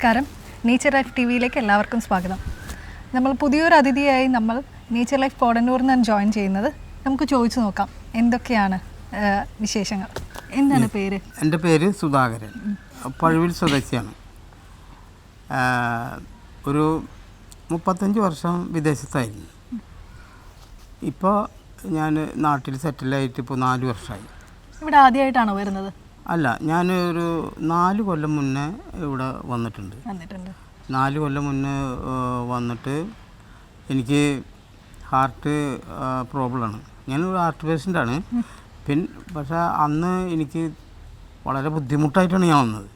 നമസ്കാരം. Nature life T വിയിലേക്ക് എല്ലാവർക്കും സ്വാഗതം. നമ്മൾ പുതിയൊരു അതിഥിയായി നമ്മൾ നേച്ചർ ലൈഫ് കോടന്നൂർ നിന്നാണ് ജോയിൻ ചെയ്യുന്നത്. നമുക്ക് ചോദിച്ചു നോക്കാം എന്തൊക്കെയാണ് വിശേഷങ്ങൾ? എന്താണ് പേര്? എന്റെ പേര് സുധാകരൻ. പഴുവിൽ സ്വദേശിയാണ്. ഒരു മുപ്പത്തഞ്ച് വർഷം വിദേശത്തായിരുന്നു. ഇപ്പോൾ ഞാൻ നാട്ടിൽ സെറ്റിലായിട്ട് ഇപ്പോൾ നാല് വർഷമായി. ഇവിടെ ആദ്യമായിട്ടാണോ വരുന്നത്? അല്ല ഞാൻ ഒരു നാല് കൊല്ലം മുന്നേ ഇവിടെ വന്നിട്ടുണ്ട്. വന്നിട്ടുണ്ട്. നാല് കൊല്ലം മുന്നേ വന്നിട്ട് എനിക്ക് ഹാർട്ട് പ്രോബ്ലമാണ്. ഞാനൊരു ഹാർട്ട് പേഷ്യന്റാണ്. പിന്നെ പക്ഷേ അന്ന് എനിക്ക് വളരെ ബുദ്ധിമുട്ടായിട്ടാണ് ഞാൻ വന്നത്.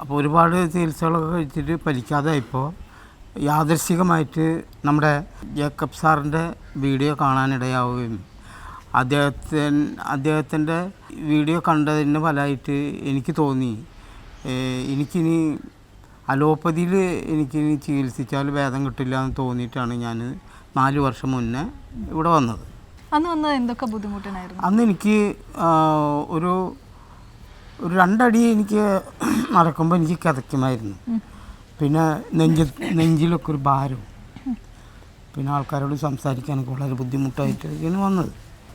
അപ്പോൾ ഒരുപാട് ചികിത്സകളൊക്കെ കഴിച്ചിട്ട് ഫലിക്കാതെ ഇപ്പോൾ യാദൃശികമായിട്ട് നമ്മുടെ ജേക്കബ് സാറിന്റെ വീഡിയോ കാണാനിടയാവുകയും അദ്ദേഹത്തിന് അദ്ദേഹത്തിന്റെ വീഡിയോ കണ്ടതിന് ഫലമായിട്ട് എനിക്ക് തോന്നി. എനിക്കിനി അലോപ്പതിയിൽ എനിക്കിനി ചികിത്സിച്ചാൽ ഭേദം കിട്ടില്ല എന്ന് തോന്നിയിട്ടാണ് ഞാൻ നാല് വർഷം മുന്നേ ഇവിടെ വന്നത്. അന്ന് വന്ന എന്തൊക്കെ ബുദ്ധിമുട്ടുണ്ടായിരുന്നു അന്ന് എനിക്ക് ഒരു ഒരു രണ്ടടി എനിക്ക് നടക്കുമ്പോൾ എനിക്ക് കിതയ്ക്കുമായിരുന്നു. പിന്നെ നെഞ്ച് നെഞ്ചിലൊക്കെ ഒരു ഭാരം. പിന്നെ ആൾക്കാരോട് സംസാരിക്കാനൊക്കെ വളരെ ബുദ്ധിമുട്ടായിട്ട് ഇങ്ങനെ വന്നത്.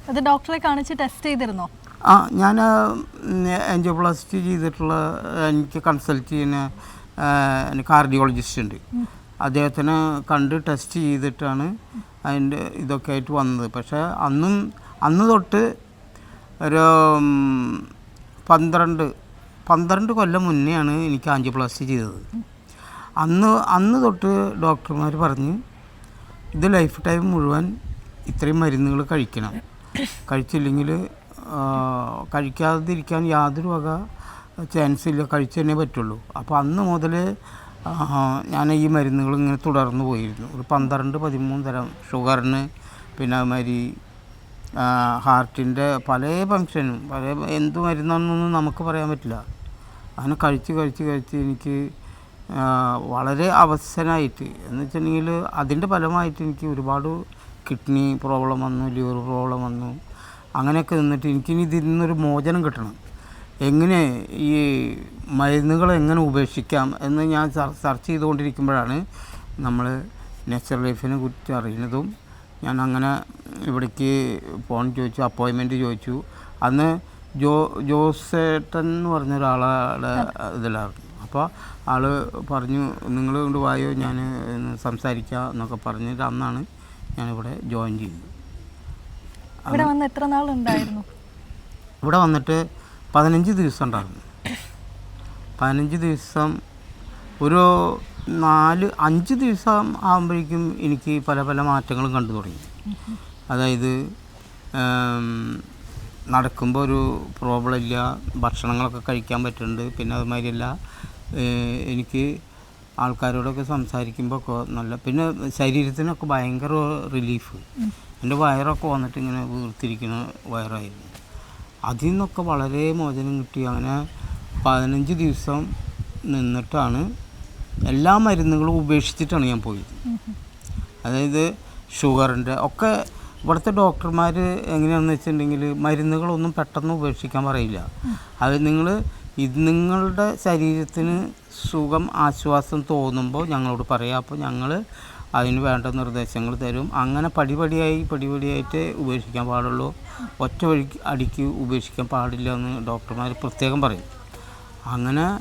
അത് ഡോക്ടറെ കാണിച്ച് ടെസ്റ്റ് ചെയ്തിരുന്നോ? ആ ഞാൻ എൻജിയോപ്ലാസ്റ്റി ചെയ്തിട്ടുള്ള എനിക്ക് കൺസൾട്ട് ചെയ്യുന്ന കാർഡിയോളജിസ്റ്റ് ഉണ്ട്. അദ്ദേഹത്തിനെ കണ്ട് ടെസ്റ്റ് ചെയ്തിട്ടാണ് അതിന്റെ ഇതൊക്കെ ആയിട്ട് വന്നത്. പക്ഷേ അന്നും അന്ന് തൊട്ട് ഒരു പന്ത്രണ്ട് പന്ത്രണ്ട് കൊല്ലം മുന്നെയാണ് എനിക്ക് ആൻജിയോപ്ലാസ്റ്റി ചെയ്തത്. അന്ന് അന്ന് തൊട്ട് ഡോക്ടർമാർ പറഞ്ഞ് ഇത് ലൈഫ് ടൈം മുഴുവൻ ഇത്രയും മരുന്നുകൾ കഴിക്കണം. കഴിച്ചില്ലെങ്കിൽ കഴിക്കാതിരിക്കാൻ യാതൊരു വക ചാൻസ് ഇല്ല. കഴിച്ചു തന്നെ പറ്റുള്ളൂ. അപ്പോൾ അന്ന് മുതൽ ഞാൻ ഈ മരുന്നുകൾ ഇങ്ങനെ തുടർന്ന് പോയിരുന്നു. ഒരു പന്ത്രണ്ട് പതിമൂന്ന് തരം ഷുഗറിന് പിന്നെ അതുമാതിരി ഹാർട്ടിന്റെ പല ഫങ്ഷനും പല എന്ത് മരുന്നാണെന്നൊന്നും നമുക്ക് പറയാൻ പറ്റില്ല. അങ്ങനെ കഴിച്ച് കഴിച്ച് കഴിച്ച് എനിക്ക് വളരെ അവസരമായിട്ട് എന്ന് വെച്ചിട്ടുണ്ടെങ്കിൽ അതിന്റെ ഫലമായിട്ട് എനിക്ക് ഒരുപാട് കിഡ്നി പ്രോബ്ലം വന്നു ലിവർ പ്രോബ്ലം വന്നു അങ്ങനെയൊക്കെ നിന്നിട്ട് എനിക്കിനി ഇതിൽ നിന്നൊരു മോചനം കിട്ടണം. എങ്ങനെ ഈ മരുന്നുകൾ എങ്ങനെ ഉപേക്ഷിക്കാം എന്ന് ഞാൻ സർച്ച് ചെയ്തുകൊണ്ടിരിക്കുമ്പോഴാണ് നമ്മൾ നേച്ചർ ലൈഫിനെ കുറിച്ച് അറിയുന്നതും ഞാൻ അങ്ങനെ ഇവിടേക്ക് ഫോൺ ചോദിച്ചു അപ്പോയിൻമെന്റ് ചോദിച്ചു. അന്ന് ജോ ജോസേട്ടൻ എന്ന് പറഞ്ഞ ഒരാളുടെ ഇതിലായിരുന്നു. അപ്പോൾ ആൾ പറഞ്ഞു നിങ്ങൾ കൊണ്ട് വായോ? ഞാൻ സംസാരിക്കാം എന്നൊക്കെ പറഞ്ഞിട്ട് അന്നാണ് ഞാനിവിടെ ജോയിൻ ചെയ്തു. ഇവിടെ വന്ന് എത്ര നാളുണ്ടായിരുന്നു? ഇവിടെ വന്നിട്ട് പതിനഞ്ച് ദിവസം ഉണ്ടായിരുന്നു. പതിനഞ്ച് ദിവസം ഒരു നാല് അഞ്ച് ദിവസം ആകുമ്പോഴേക്കും എനിക്ക് പല പല മാറ്റങ്ങളും കണ്ടു തുടങ്ങി. അതായത് നടക്കുമ്പോൾ ഒരു പ്രോബ്ലം ഇല്ല ഭക്ഷണങ്ങളൊക്കെ കഴിക്കാൻ പറ്റുന്നുണ്ട്. പിന്നെ അതുമാതിരിയല്ല എനിക്ക് ആൾക്കാരോടൊക്കെ സംസാരിക്കുമ്പോൾ ഒക്കെ നല്ല പിന്നെ ശരീരത്തിനൊക്കെ ഭയങ്കര റിലീഫ് എന്റെ വയറൊക്കെ വന്നിട്ട് ഇങ്ങനെ വീർത്തിരിക്കുന്ന വയറായിരുന്നു. അതിൽ നിന്നൊക്കെ വളരെ മോചനം കിട്ടി. അങ്ങനെ പതിനഞ്ച് ദിവസം നിന്നിട്ടാണ് എല്ലാ മരുന്നുകളും ഉപേക്ഷിച്ചിട്ടാണ് ഞാൻ പോയത്. അതായത് ഷുഗറിന്റെ ഒക്കെ ഇവിടുത്തെ ഡോക്ടർമാർ എങ്ങനെയാണെന്ന് വെച്ചിട്ടുണ്ടെങ്കിൽ മരുന്നുകളൊന്നും പെട്ടെന്ന് ഉപേക്ഷിക്കാൻ പറയില്ല. അത് നിങ്ങൾ ഇത് നിങ്ങളുടെ ശരീരത്തിന് സുഖം ആശ്വാസം തോന്നുമ്പോൾ ഞങ്ങളോട് പറയാം. അപ്പോൾ ഞങ്ങൾ അതിന് വേണ്ട നിർദ്ദേശങ്ങൾ തരും. അങ്ങനെ പടിപടിയായി പടിപടിയായിട്ട് ഉപേക്ഷിക്കാൻ പാടുള്ളൂ. ഒറ്റ വഴി അടിക്ക് ഉപേക്ഷിക്കാൻ പാടില്ല എന്ന് ഡോക്ടർമാർ പ്രത്യേകം പറയും. അങ്ങനെ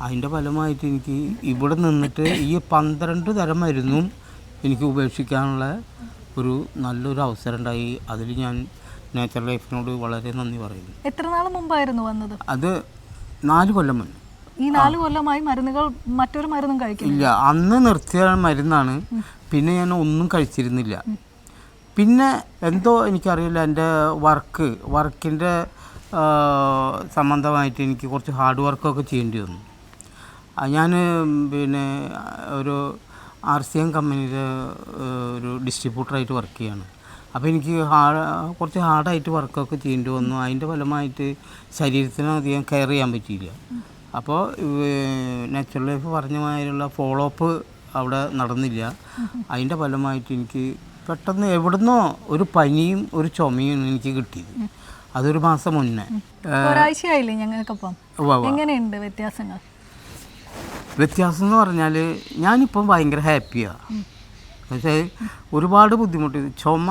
അതിന്റെ ഫലമായിട്ട് എനിക്ക് ഇവിടെ നിന്നിട്ട് ഈ പന്ത്രണ്ട് തരം മരുന്നും എനിക്ക് ഉപേക്ഷിക്കാനുള്ള ഒരു നല്ലൊരു അവസരം ഉണ്ടായി. അതിൽ ഞാൻ നേച്ചർ ലൈഫിനോട് വളരെ നന്ദി പറയുന്നു. എത്ര നാൾ മുമ്പായിരുന്നു വന്നത്? അത് നാല് കൊല്ലം മുന്നേ. ഈ നാല് കൊല്ലമായി മരുന്നുകൾ മറ്റൊരു മരുന്നും കഴിക്കില്ല ഇല്ല അന്ന് നിർത്തിയ മരുന്നാണ്. പിന്നെ ഞാൻ ഒന്നും കഴിച്ചിരുന്നില്ല. പിന്നെ എന്തോ എനിക്കറിയില്ല എന്റെ വർക്ക് വർക്കിന്റെ സംബന്ധമായിട്ട് എനിക്ക് കുറച്ച് ഹാർഡ് വർക്കൊക്കെ ചെയ്യേണ്ടി വന്നു. ഞാൻ പിന്നെ ഒരു ആർ സി എം കമ്പനിയിലെ ഒരു ഡിസ്ട്രിബ്യൂട്ടറായിട്ട് വർക്ക് ചെയ്യാണ്. അപ്പോൾ എനിക്ക് ഹാർഡ് കുറച്ച് ഹാർഡായിട്ട് വർക്കൊക്കെ ചെയ്യേണ്ടി വന്നു. അതിന്റെ ഫലമായിട്ട് ശരീരത്തിന് അധികം കെയർ ചെയ്യാൻ പറ്റിയില്ല. അപ്പോൾ നാച്ചുറൽ ലൈഫ് പറഞ്ഞ മാതിരിയുള്ള ഫോളോ അപ്പ് അവിടെ നടന്നില്ല. അതിന്റെ ഫലമായിട്ട് എനിക്ക് പെട്ടെന്ന് എവിടുന്നോ ഒരു പനിയും ഒരു ചുമയും എനിക്ക് കിട്ടിയത് അതൊരു മാസം മുന്നേ. ഒരാഴ്ചയായില്ലേ ഞങ്ങൾക്കൊപ്പം? ഉവ്വ് ഉവ്വ്. എങ്ങനെയുണ്ട് വ്യത്യാസങ്ങൾ? വ്യത്യാസം എന്ന് പറഞ്ഞാൽ ഞാനിപ്പം ഭയങ്കര ഹാപ്പിയാണ് പക്ഷേ ഒരുപാട് ബുദ്ധിമുട്ട്. ചുമ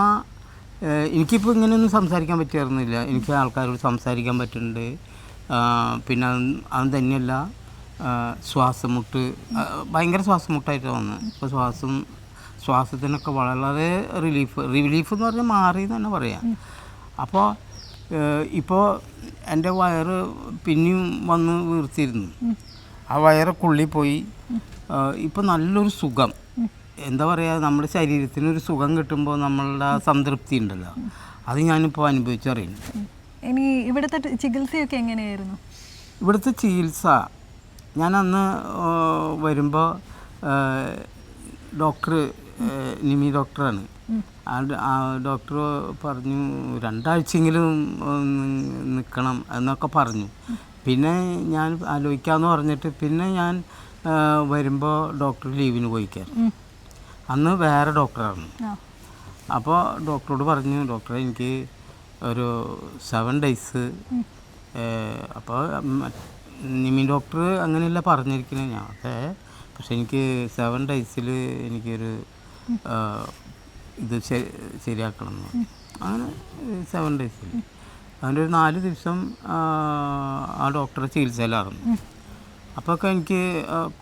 എനിക്കിപ്പോൾ ഇങ്ങനെയൊന്നും സംസാരിക്കാൻ പറ്റിയിരുന്നില്ല എനിക്ക് ആൾക്കാരോട് സംസാരിക്കാൻ പറ്റുന്നുണ്ട്. പിന്നെ അത് തന്നെയല്ല ശ്വാസമുട്ട് ഭയങ്കര ശ്വാസമുട്ടായിട്ട് വന്നത് ഇപ്പോൾ ശ്വാസം ശ്വാസത്തിനൊക്കെ വളരെ റിലീഫ് റിലീഫ് എന്ന് പറഞ്ഞാൽ മാറി എന്ന് തന്നെ പറയാം. അപ്പോൾ ഇപ്പോൾ എന്റെ വയറ് പിന്നെയും വന്ന് വീർത്തിരുന്നു ആ വയറ് കുള്ളി പോയി. ഇപ്പോൾ നല്ലൊരു സുഖം. എന്താ പറയുക നമ്മുടെ ശരീരത്തിന് ഒരു സുഖം കിട്ടുമ്പോൾ നമ്മളുടെ ആ സംതൃപ്തി ഉണ്ടല്ലോ. അത് ഞാനിപ്പോൾ അനുഭവിച്ചറിയുന്നു ഇനി ഇവിടുത്തെ ചികിത്സയൊക്കെ എങ്ങനെയായിരുന്നു? ഇവിടുത്തെ ചികിത്സ ഞാൻ അന്ന് വരുമ്പോൾ ഡോക്ടർ നിമി ഡോക്ടറാണ്. ആ ഡോക്ടർ പറഞ്ഞു രണ്ടാഴ്ചയെങ്കിലും നിൽക്കണം എന്നൊക്കെ പറഞ്ഞു. പിന്നെ ഞാൻ ആലോചിക്കാമെന്ന് പറഞ്ഞിട്ട് പിന്നെ ഞാൻ വരുമ്പോൾ ഡോക്ടർ ലീവിന് പോയിക്കാൻ ഉം. അന്ന് വേറെ ഡോക്ടറാണ് അപ്പോൾ ഡോക്ടറോട് പറഞ്ഞു ഡോക്ടറെ എനിക്ക് ഒരു സെവൻ ഡേയ്സ് അപ്പോൾ നിമി ഡോക്ടർ അങ്ങനെയല്ല പറഞ്ഞിരിക്കുന്നത്. ഞാൻ അതെ പക്ഷെ എനിക്ക് സെവൻ ഡേയ്സിൽ എനിക്കൊരു ഇത് ശരിയാക്കണം എന്ന്. അങ്ങനെ സെവൻ ഡേയ്സിൽ അതിന്റെ ഒരു നാല് ദിവസം ആ, ഡോക്ടറെ ചികിത്സയിലായിരുന്നു. അപ്പോഴൊക്കെ എനിക്ക്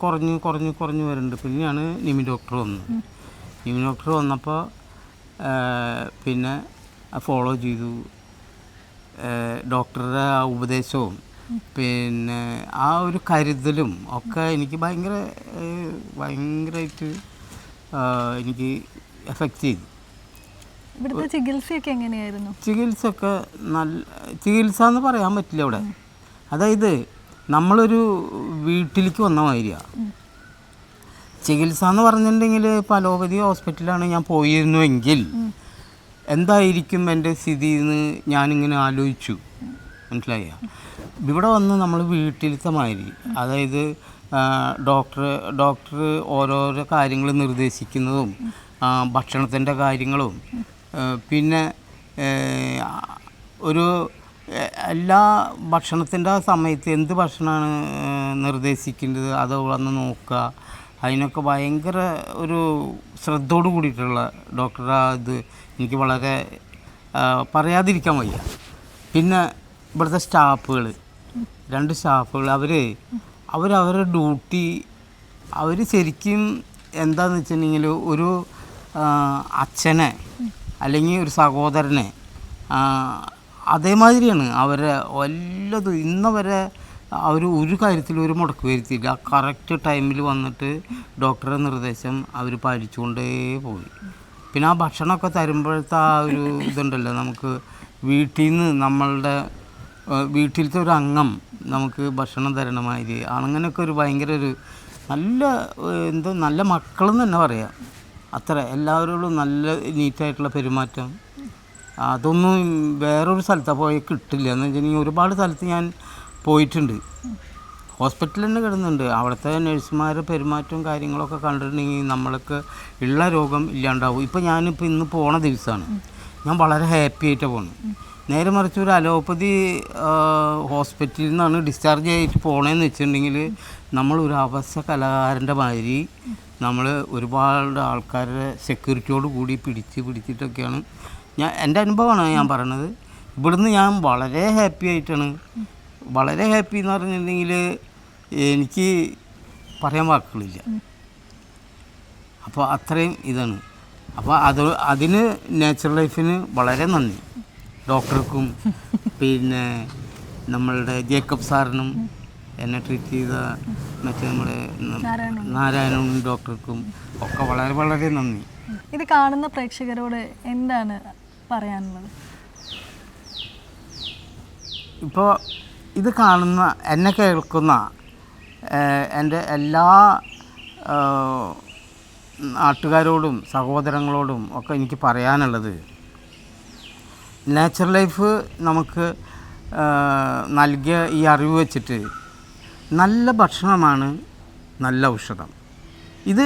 കുറഞ്ഞ് കുറഞ്ഞ് കുറഞ്ഞ് വരുന്നുണ്ട്. പിന്നെയാണ് നിമി ഡോക്ടർ വന്നത്. നിമി ഡോക്ടർ വന്നപ്പോൾ പിന്നെ ഫോളോ ചെയ്തു. ഡോക്ടറുടെ ആ ഉപദേശവും പിന്നെ ആ ഒരു കരുതലും ഒക്കെ എനിക്ക് ഭയങ്കര ഭയങ്കരമായിട്ട് എനിക്ക് എഫക്റ്റ് ചെയ്തു. ഇവിടുത്തെ ചികിത്സയൊക്കെ എങ്ങനെയായിരുന്നു? ചികിത്സ ഒക്കെ നല്ല ചികിത്സ എന്ന് പറയാൻ പറ്റില്ല ഇവിടെ. അതായത് നമ്മളൊരു വീട്ടിലേക്ക് വന്ന മാതിരിയാണ് ചികിത്സ എന്ന് പറഞ്ഞിട്ടുണ്ടെങ്കിൽ ഇപ്പോൾ അലോപ്പതി ഹോസ്പിറ്റലാണ് ഞാൻ പോയിരുന്നുവെങ്കിൽ എന്തായിരിക്കും എന്റെ സ്ഥിതി എന്ന് ഞാനിങ്ങനെ ആലോചിച്ചു. മനസ്സിലായ? ഇവിടെ വന്ന് നമ്മൾ വീട്ടിലത്തെ മാതിരി അതായത് ഡോക്ടർ ഡോക്ടർ ഓരോരോ കാര്യങ്ങൾ നിർദ്ദേശിക്കുന്നതും ഭക്ഷണത്തിന്റെ കാര്യങ്ങളും പിന്നെ ഒരു എല്ലാ ഭക്ഷണത്തിന്റെ സമയത്ത് എന്ത് ഭക്ഷണമാണ് നിർദ്ദേശിക്കേണ്ടത്? അത് വന്ന് നോക്കുക. അതിനൊക്കെ ഭയങ്കര ഒരു ശ്രദ്ധയോട് കൂടിയിട്ടുള്ള ഡോക്ടറെ ഇത്. എനിക്ക് വളരെ പറയാതിരിക്കാൻ വയ്യ. പിന്നെ ഇവിടുത്തെ സ്റ്റാഫുകൾ രണ്ട് സ്റ്റാഫുകൾ അവർ അവരവരുടെ ഡ്യൂട്ടി അവർ ശരിക്കും എന്താന്ന് വെച്ചിട്ടുണ്ടെങ്കിൽ ഒരു അച്ഛനെ അല്ലെങ്കിൽ ഒരു സഹോദരനെ അതേമാതിരിയാണ്. അവരെ വല്ലതും ഇന്ന് വരെ അവർ ഒരു കാര്യത്തിൽ ഒരു മുടക്ക് വരുത്തിയില്ല. കറക്റ്റ് ടൈമിൽ വന്നിട്ട് ഡോക്ടറുടെ നിർദ്ദേശം അവർ പാലിച്ചുകൊണ്ടേ പോയി. പിന്നെ ആ ഭക്ഷണമൊക്കെ തരുമ്പോഴത്തെ ആ ഒരു ഇതുണ്ടല്ലോ നമുക്ക് വീട്ടിൽ നിന്ന് നമ്മളുടെ വീട്ടിലത്തെ ഒരു അംഗം നമുക്ക് ഭക്ഷണം തരണമാതിരി. അങ്ങനെയൊക്കെ ഒരു ഭയങ്കര ഒരു നല്ല എന്തോ നല്ല മക്കളെന്ന് തന്നെ പറയാം. അത്ര എല്ലാവരോടും നല്ല നീറ്റായിട്ടുള്ള പെരുമാറ്റം. അതൊന്നും വേറൊരു സ്ഥലത്താണ് പോയി കിട്ടില്ല. എന്ന് വെച്ചിട്ടുണ്ടെങ്കിൽ ഒരുപാട് സ്ഥലത്ത് ഞാൻ പോയിട്ടുണ്ട്. ഹോസ്പിറ്റലിൽ തന്നെ കിടന്നുണ്ട്. അവിടുത്തെ നഴ്സുമാരുടെ പെരുമാറ്റവും കാര്യങ്ങളൊക്കെ കണ്ടിട്ടുണ്ടെങ്കിൽ നമ്മൾക്ക് ഉള്ള രോഗം ഇല്ലാണ്ടാവും. ഇപ്പോൾ ഞാനിപ്പോൾ ഇന്ന് പോണ ദിവസമാണ് ഞാൻ വളരെ ഹാപ്പി ആയിട്ടാണ് പോകുന്നത് നേരെ മറിച്ച് ഒരു അലോപ്പതി ഹോസ്പിറ്റലിൽ നിന്നാണ് ഡിസ്ചാർജ് ആയിട്ട് പോണേന്ന് വെച്ചിട്ടുണ്ടെങ്കിൽ നമ്മൾ ഒരു അവസ്ഥ കലാകാരന്റെ മാതിരി നമ്മൾ ഒരുപാട് ആൾക്കാരുടെ സെക്യൂരിറ്റിയോട് കൂടി പിടിച്ച് പിടിച്ചിട്ടൊക്കെയാണ്. ഞാൻ എന്റെ അനുഭവമാണ് ഞാൻ പറയണത്. ഇവിടുന്ന് ഞാൻ വളരെ ഹാപ്പി ആയിട്ടാണ്. വളരെ ഹാപ്പി എന്ന് പറഞ്ഞിട്ടുണ്ടെങ്കിൽ എനിക്ക് പറയാൻ വാക്കുകളില്ല. അപ്പോൾ അത്രയും ഇതാണ്. അപ്പോൾ അത് അതിന് നാച്ചുറൽ ലൈഫിന് വളരെ നന്ദി. ഡോക്ടർക്കും പിന്നെ നമ്മളുടെ ജേക്കബ് സാറിനും എന്നെ ട്രീറ്റ് ചെയ്ത മറ്റേ നമ്മുടെ നാരായണനും. നാരായണൻ ഡോക്ടർക്കും ഒക്കെ വളരെ വളരെ നന്ദി. ഇത് കാണുന്ന പ്രേക്ഷകരോട് എന്താണ് പറയാനുള്ളത്? ഇപ്പോൾ ഇത് കാണുന്ന എന്നെ കേൾക്കുന്ന എന്റെ എല്ലാ നാട്ടുകാരോടും സഹോദരങ്ങളോടും ഒക്കെ എനിക്ക് പറയാനുള്ളത്. നേച്ചർ ലൈഫ് നമുക്ക് നൽകിയ ഈ അറിവ് വെച്ചിട്ട് നല്ല ഭക്ഷണമാണ് നല്ല ഔഷധം. ഇത്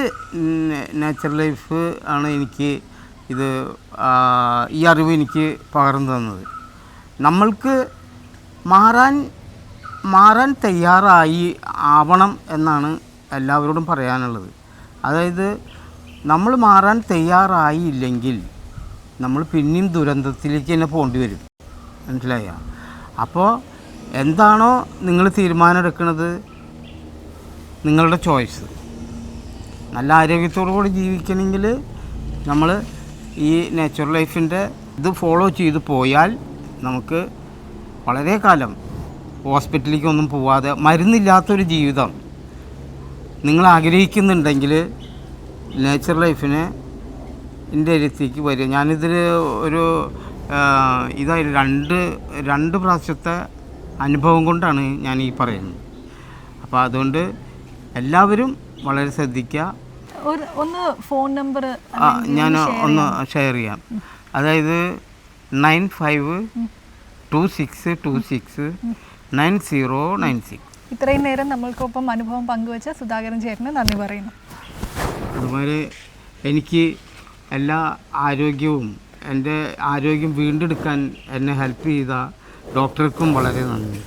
നേച്ചർ ലൈഫ് ആണ് എനിക്ക് ഇത് ഈ അറിവ് എനിക്ക് പകർന്നു തന്നത്. നമ്മൾക്ക് മാറാൻ മാറാൻ തയ്യാറായി ആവണം എന്നാണ് എല്ലാവരോടും പറയാനുള്ളത്. അതായത് നമ്മൾ മാറാൻ തയ്യാറായില്ലെങ്കിൽ നമ്മൾ പിന്നെയും ദുരന്തത്തിലേക്ക് തന്നെ പോകേണ്ടി വരും. മനസ്സിലായ? അപ്പോൾ എന്താണോ നിങ്ങൾ തീരുമാനം എടുക്കുന്നത് നിങ്ങളുടെ ചോയ്സ്. നല്ല ആരോഗ്യത്തോടു കൂടി ജീവിക്കണമെങ്കിൽ നമ്മൾ ഈ നേച്ചുറൽ ലൈഫിന്റെ ഇത് ഫോളോ ചെയ്ത് പോയാൽ നമുക്ക് വളരെ കാലം ഹോസ്പിറ്റലിലേക്കൊന്നും പോവാതെ മരുന്നില്ലാത്തൊരു ജീവിതം നിങ്ങൾ ആഗ്രഹിക്കുന്നുണ്ടെങ്കിൽ നേച്ചർ ലൈഫിനെ എന്റെ അടുത്തേക്ക് വരിക. ഞാനിതിൽ ഒരു ഇതായി രണ്ട് രണ്ട് പ്രാവശ്യത്തെ അനുഭവം കൊണ്ടാണ് ഞാൻ ഈ പറയുന്നത്. അപ്പോൾ അതുകൊണ്ട് എല്ലാവരും വളരെ ശ്രദ്ധിക്കുക ഒരു ഒന്ന് ഫോൺ നമ്പർ ഞാൻ ഒന്ന് ഷെയർ ചെയ്യാം. അതായത് nine five two six two six nine zero nine six ഇത്രയും നേരം നമ്മൾക്കൊപ്പം അനുഭവം പങ്കുവച്ച സുധാകരൻ ചേട്ടന് നന്ദി പറയുന്നു. അതുപോലെ എനിക്ക് എല്ലാ ആരോഗ്യവും എന്റെ ആരോഗ്യം വീണ്ടെടുക്കാൻ എന്നെ ഹെൽപ്പ് ചെയ്ത ഡോക്ടർക്കും വളരെ നന്ദി.